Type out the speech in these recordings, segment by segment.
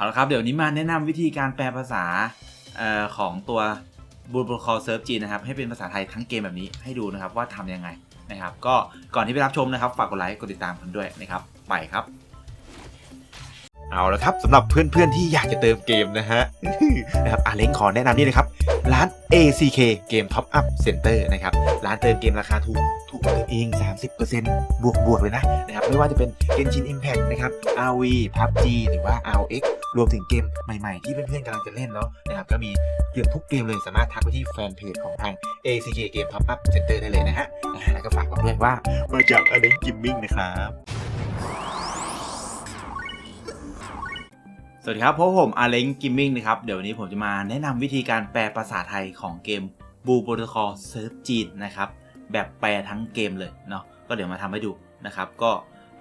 เอาละครับ เดี๋ยวนี้มาแนะนำวิธีการแปลภาษาออของตัวบูบ r คอ l เซิร์ฟจีนะครับ ให้เป็นภาษาไทยทั้งเกมแบบนี้ให้ดูนะครับว่าทำยังไงนะครับ ก็ก่อนที่ไปรับชมนะครับ ฝากกดไลค์กดติดตามกันด้วยนะครับ ไปครับ เอาละครับสำหรับเพื่อนๆที่อยากจะเติมเกมนะฮะนะครับอาเล้งขอแนะนำนี่เลยครับ ร้าน ACK เกม Top Up Center นะครับ ร้านเติมเกมราคาถูกถูกกว่าเดิมเอง 30%บวกบวกเลยนะนะครับ ไม่ว่าจะเป็น Genshin Impact นะครับ RV PUBG หรือว่า RX รวมถึงเกมใหม่ๆ ที่เพื่อนๆกำลังจะเล่นเนาะนะครับก็มีเกือบทุกเกมเลยสามารถทักไปที่แฟนเพจของทาง ACK เกม Top Up Center ได้เลยนะฮะอ่าแล้วก็ฝากบอกด้วยว่ามาจากอาเล้งกิมมิ่งนะครับสวัสดีครับพบผมอาเล้งกิมมิ่งนะครับ เดี๋ยววันนี้ผมจะมาแนะนำวิธีการแปลภาษาไทยของเกมบูโปรโตคอลเซิร์ฟจีนนะครับ แบบแปลทั้งเกมเลยเนาะก็เดี๋ยวมาทำให้ดูนะครับ ก็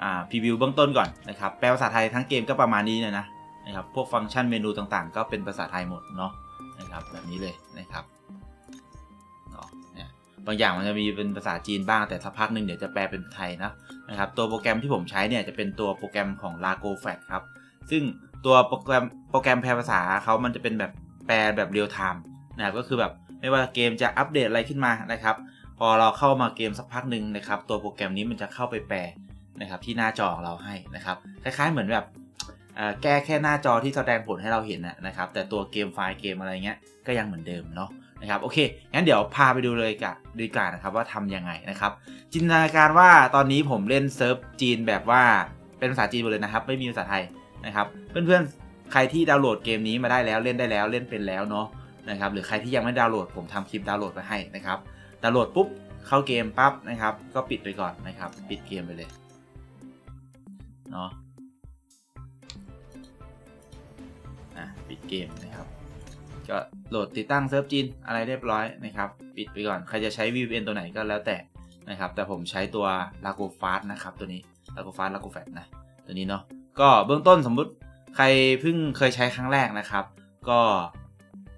อ่าพรีวิวเบื้องต้นก่อนนะครับ แปลภาษาไทยทั้งเกมก็ประมาณนี้เลยนะ นะครับ พวกฟังก์ชันเมนูต่างๆ ก็เป็นภาษาไทยหมดเนาะนะครับแบบนี้เลยนะครับเนาะเนี่ยบางอย่างมันจะมีเป็นภาษาจีนบ้างแต่สักพักหนึ่งเดี๋ยวจะแปลเป็นไทยนะนะครับตัวโปรแกรมที่ผมใช้เนี่ยจะเป็นตัวโปรแกรมของ Lago f a t ครับซึ่งตัวโปรแกรมโปรแกรมแปลภาษาเขามันจะเป็นแบบแปลแบบเรียลไทม์นะครับก็คือแบบไม่ว่าเกมจะอัปเดตอะไรขึ้นมานะครับ พอเราเข้ามาเกมสักพักหนึ่งนะครับ ตัวโปรแกรมนี้มันจะเข้าไปแปลนะครับที่หน้าจอของเราให้นะครับ คล้ายๆเหมือนแบบ แก้แค่หน้าจอที่แสดงผลให้เราเห็นนะครับ แต่ตัวเกมไฟล์เกมอะไรเงี้ยก็ยังเหมือนเดิมเนาะนะครับโอเค งั้นเดี๋ยวพาไปดูเลยกันดีกว่านะครับว่าทำยังไงนะครับ จินตนาการว่าตอนนี้ผมเล่นเซิร์ฟจีนแบบว่าเป็นภาษาจีนหมดเลยนะครับ ไม่มีภาษาไทยนะครับ เพื่อนๆ ใครที่ดาวน์โหลดเกมนี้มาได้แล้วเล่นได้แล้วเล่นเป็นแล้วเนาะนะครับหรือใครที่ยังไม่ดาวน์โหลดผมทำคลิปดาวน์โหลดไปให้นะครับดาวน์โหลดปุ๊บเข้าเกมปั๊บนะครับ ก็ปิดไปก่อนนะครับ ปิดเกมไปเลยเนาะ ปิดเกมนะครับ ก็โหลดติดตั้งเซิร์ฟจีนอะไรเรียบร้อยนะครับ ปิดไปก่อน ใครจะใช้ VPN ตัวไหนก็แล้วแต่นะครับ แต่ผมใช้ตัว Lago Fast นะครับ ตัวนี้ Lago Fast Lago Fat นะ ตัวนี้เนาะ ก็เบื้องต้นสมมุติใครเพิ่งเคยใช้ครั้งแรกนะครับ ก็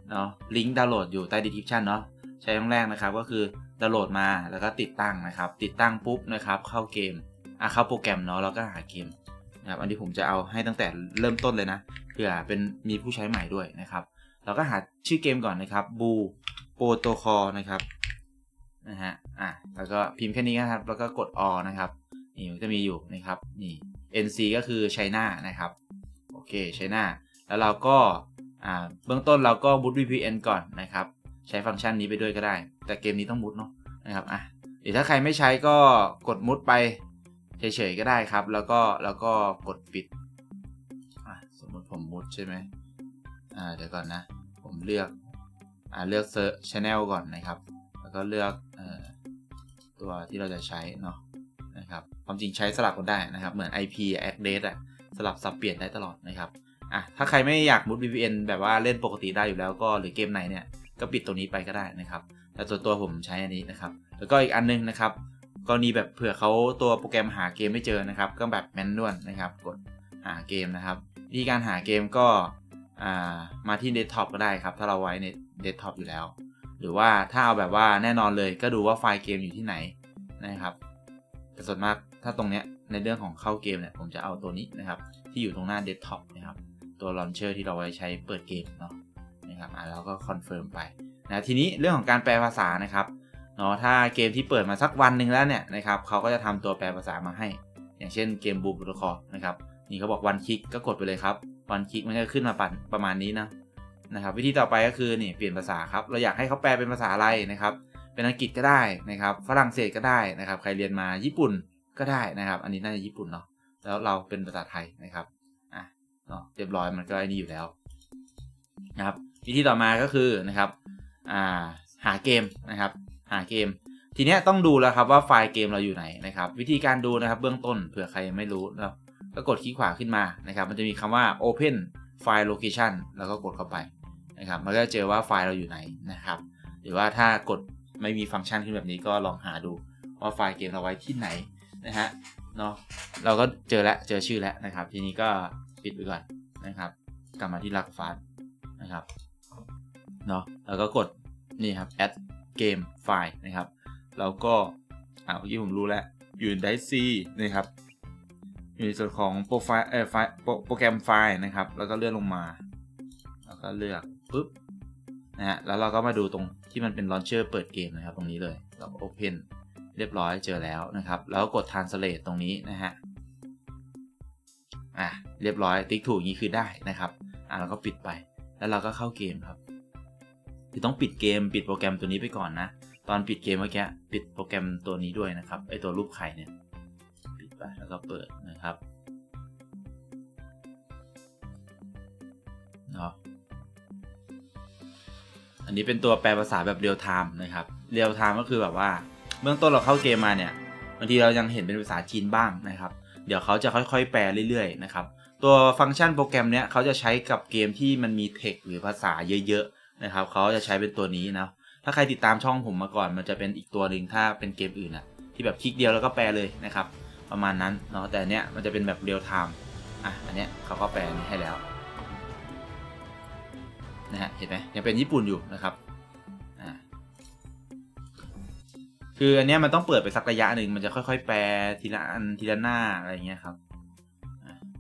เนาะ ลิงก์ดาวน์โหลดอยู่ใต้ description เนาะ ใช้ครั้งแรกนะครับก็คือดาวน์โหลดมาแล้วก็ติดตั้งนะครับ ติดตั้งปุ๊บนะครับ เข้าเกมอะเข้าโปรแกรมเนาะแล้วก็หาเกม นะครับอันนี้ผมจะเอาให้ตั้งแต่เริ่มต้นเลยนะเผื่อเป็นมีผู้ใช้ใหม่ด้วยนะครับ เราก็หาชื่อเกมก่อนนะครับบูโปรโตคอลนะครับนะฮะอะแล้วก็พิมพ์แค่นี้นะครับ แล้วก็กดอนะครับนี่มันจะมีอยู่นะครับนี่ NC ก็คือ China นะครับโอเค China แล้วเราก็อ่าเบื้องต้นเราก็ boot VPN ก่อนนะครับ ใช้ฟังก์ชันนี้ไปด้วยก็ได้ แต่เกมนี้ต้องมุดเนาะนะครับอะเดี๋ยวถ้าใครไม่ใช้ก็กดมุดไป เฉยๆก็ได้ครับ แล้วก็แล้วก็กดปิดสมมติผมมุดใช่ไหมอ่าเดี๋ยวก่อนนะ ผมเลือกอ่าเลือกเซอร์ชแนลก่อนนะครับ แล้วก็เลือกเอ่อตัวที่เราจะใช้เนาะนะครับความจริงใช้สลับกันได้นะครับ เหมือน IP address อะสลับสับเปลี่ยนได้ตลอดนะครับอะถ้าใครไม่อยากมุด VPN แบบว่าเล่นปกติได้อยู่แล้วก็หรือเกมไหนเนี่ยก็ปิดตรงนี้ไปก็ได้นะครับ แต่ส่วนตัวผมใช้อันนี้นะครับ แล้วก็อีกอันนึงนะครับ กรณีแบบเผื่อเขาตัวโปรแกรมหาเกมไม่เจอนะครับ ก็แบบแมนนวลนะครับ กดหาเกมนะครับวิธีการหาเกมก็มาที่เดสก์ท็อปก็ได้ครับ ถ้าเราไว้ในเดสก์ท็อปอยู่แล้ว หรือว่าถ้าเอาแบบว่าแน่นอนเลยก็ดูว่าไฟล์เกมอยู่ที่ไหนนะครับแต่ส่วนมากถ้าตรงเนี้ยในเรื่องของเข้าเกมเนี่ยผมจะเอาตัวนี้นะครับ ที่อยู่ตรงหน้าเดสก์ท็อปนะครับ ตัวลอนเชอร์ที่เราไว้ใช้เปิดเกมเนาะนะครับอะเราก็คอนเฟิร์มไปนะทีนี้เรื่องของการแปลภาษานะครับ เนาะถ้าเกมที่เปิดมาสักวันหนึ่งแล้วเนี่ยนะครับเขาก็จะทำตัวแปลภาษามาให้ อย่างเช่นเกมบูมโปรโตคอลนะครับนี่เขาบอกวันคลิกก็กดไปเลยครับวันคลิกมันก็ขึ้นมาปั่นประมาณนี้นะนะครับวิธีต่อไปก็คือนี่เปลี่ยนภาษาครับเราอยากให้เขาแปลเป็นภาษาอะไรนะครับเป็นอังกฤษก็ได้นะครับฝรั่งเศสก็ได้นะครับใครเรียนมาญี่ปุ่นก็ได้นะครับ อันนี้น่าจะญี่ปุ่นเนาะแล้วเราเป็นภาษาไทยนะครับอะเนาะเรียบร้อยมันก็ไอ้นี่อยู่แล้วนะครับวิธีต่อมาก็คือนะครับอ่าหาเกมนะครับ หาเกม ทีเนี้ยต้องดูแล้วครับว่าไฟล์เกมเราอยู่ไหนนะครับ วิธีการดูนะครับเบื้องต้นเผื่อใครไม่รู้นะครับก็กดคลิกขวาขึ้นมานะครับ มันจะมีคำว่า open file location แล้วก็กดเข้าไปนะครับ มันก็จะเจอว่าไฟล์เราอยู่ไหนนะครับ หรือว่าถ้ากดไม่มีฟังก์ชันขึ้นแบบนี้ก็ลองหาดูว่าไฟล์เกมเราไว้ที่ไหนนะฮะเนาะเราก็เจอแล้วเจอชื่อแล้วนะครับ ทีนี้ก็ปิดไปก่อนนะครับ กลับมาที่ลักฟาสนะครับเนาะแล้วก็กดนี่ครับ add game file นะครับ แล้วก็อ่าเมื่อกี้ผมรู้แล้ว อยู่ในไดซีนะครับ อยู่ในส่วนของโปรไฟล์เอ่อไฟล์โปรแกรมไฟล์นะครับ แล้วก็เลื่อนลงมา แล้วก็เลือกปุ๊บนะฮะแล้วเราก็มาดูตรงที่มันเป็นลอนเชอร์เปิดเกมนะครับ ตรงนี้เลยเราก็ Open เรียบร้อยเจอแล้วนะครับ แล้วก็กด Translate ตรงนี้นะฮะอะเรียบร้อยติ๊กถูกอย่างนี้คือได้นะครับอะเราก็ปิดไป แล้วเราก็เข้าเกมครับ คือต้องปิดเกมปิดโปรแกรมตัวนี้ไปก่อนนะ ตอนปิดเกมเมื่อกี้ปิดโปรแกรมตัวนี้ด้วยนะครับไอตัวรูปไข่เนี่ยปิดไปแล้วก็เปิดนะครับเนาะอันนี้เป็นตัวแปลภาษาแบบเรียลไทม์นะครับเรียลไทม์ก็คือแบบว่าเบื้องต้นเราเข้าเกมมาเนี่ยบางทีเรายังเห็นเป็นภาษาจีนบ้างนะครับ เดี๋ยวเขาจะค่อยๆ แปลเรื่อยๆนะครับตัวฟังก์ชันโปรแกรมเนี้ยเขาจะใช้กับเกมที่มันมีเทคหรือภาษาเยอะๆ นะครับเขาจะใช้เป็นตัวนี้นะถ้าใครติดตามช่องผมมาก่อน มันจะเป็นอีกตัวหนึ่งถ้าเป็นเกมอื่นอะที่แบบคลิกเดียวแล้วก็แปลเลยนะครับ ประมาณนั้นเนาะแต่เนี้ยมันจะเป็นแบบเรียลไทม์อะอันเนี้ยเขาก็แปลนี้ให้แล้วนะฮะเห็นไหมยังเป็นญี่ปุ่นอยู่นะครับอ่าคืออันเนี้ยมันต้องเปิดไปสักระยะหนึ่งมันจะค่อยๆ แปลทีละอันทีละหน้าอะไรเงี้ยครับ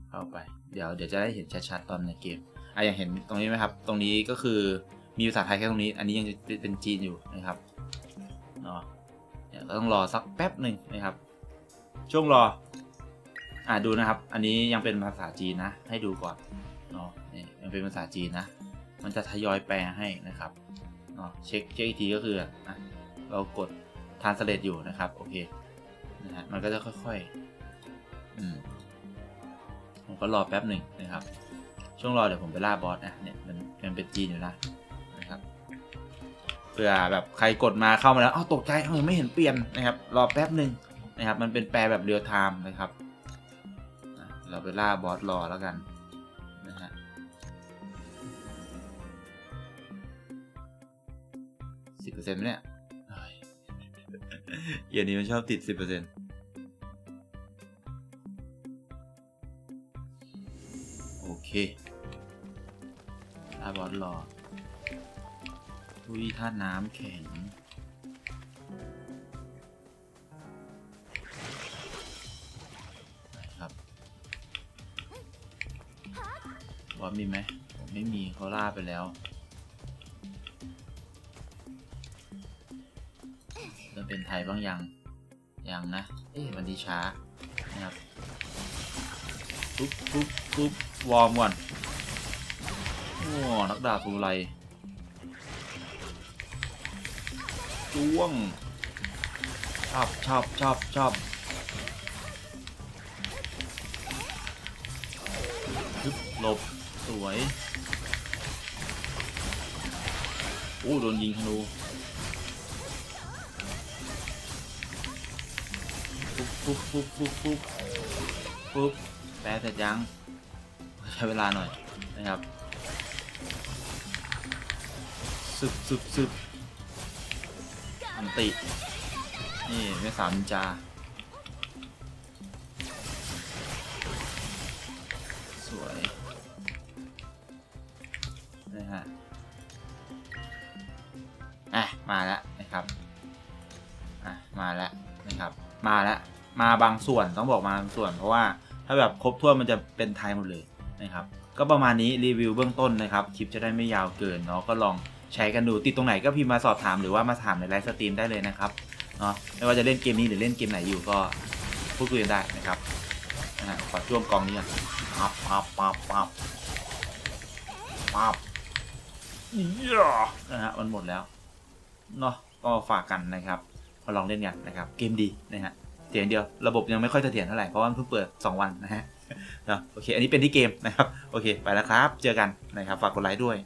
เข้าไปเดี๋ยวเดี๋ยวจะได้เห็นชัดๆตอนในเกมอะอย่างเห็นตรงนี้ไหมครับ ตรงนี้ก็คือ มีภาษาไทยแค่ตรงนี้ อันนี้ยังเป็นจีนอยู่นะครับเนาะเดี๋ยวก็ต้องรอสักแป๊บหนึ่งนะครับ ช่วงรอ อ่าดูนะครับ อันนี้ยังเป็นภาษาจีนนะ ให้ดูก่อนเนาะนี่ยังเป็นภาษาจีนนะ มันจะทยอยแปลให้นะครับเนาะเช็คเช็คอีกทีก็คืออะเรากด translate อยู่นะครับ โอเคนะฮะมันก็จะค่อยๆอืมผมก็รอแป๊บหนึ่งนะครับ ช่วงรอเดี๋ยวผมไปล่าบอสนะเนี่ยมันมันเป็นจีนอยู่นะ เผื่อแบบใครกดมาเข้ามาแล้วอ้าวตกใจทำไมไม่เห็นเปลี่ยนนะครับ รอแป๊บหนึ่งนะครับ มันเป็นแปลแบบเรียลไทม์นะครับ เราไปล่าบอสรอแล้วกันนะฮะสิบเปอร์เซ็นต์เนี่ยเยเอย่างนี้มันชอบติดสิบเปอร์เซ็นต์โอเคล่าบอสรอ ทุยท่าน้ำแข็งครับบอสมีไหมผมไม่มีเขาล่าไปแล้วเริ่มเป็นไทยบ้างยัง ยังนะ เอ๊ะวันที่ช้า นะครับปุ๊บปุ๊บปุ๊บวอร์มก่อนโอ้นักดาบสุไร จ้วงชอบชอบชอบชอบฮึบหลบ สวยโอ้โดนยิงธนูปุ๊บปุ๊บปุ๊บปุ๊บปุ๊บปุ๊บแปลเสร็จยัง ใช้เวลาหน่อยนะครับ สึบสึบสึบ อันติ นี่แม่สาวนินจาสวยนะฮะอะ มาแล้วนะครับ อะ มาแล้วนะครับ มาแล้วมาบางส่วนต้องบอกมาบางส่วน เพราะว่าถ้าแบบครบถ้วนมันจะเป็นไทยหมดเลยนะครับ ก็ประมาณนี้รีวิวเบื้องต้นนะครับ คลิปจะได้ไม่ยาวเกินเนาะก็ลอง ใช้กันดูติดตรงไหนก็พิมพ์มาสอบถามหรือว่ามาถามในไลฟ์สตรีมได้เลยนะครับเนาะไม่ว่าจะเล่นเกมนี้หรือเล่นเกมไหนอยู่ก็พูดคุยกันได้นะครับนะฮะขอช่วงกองนี้ก่อนปับปับปับปับปับเยอะนะฮะมันหมดแล้วเนาะก็ฝากกันนะครับมาลองเล่นกันนะครับ เกมดีนะฮะเสียงเดียวระบบยังไม่ค่อยเสถียรเท่าไหร่เพราะว่ามันเพิ่งเปิด 2 วันนะฮะเนาะโอเค อันนี้เป็นที่เกมนะครับ โอเค ไปแล้วครับ เจอกันนะครับ ฝากกดไลค์ด้วย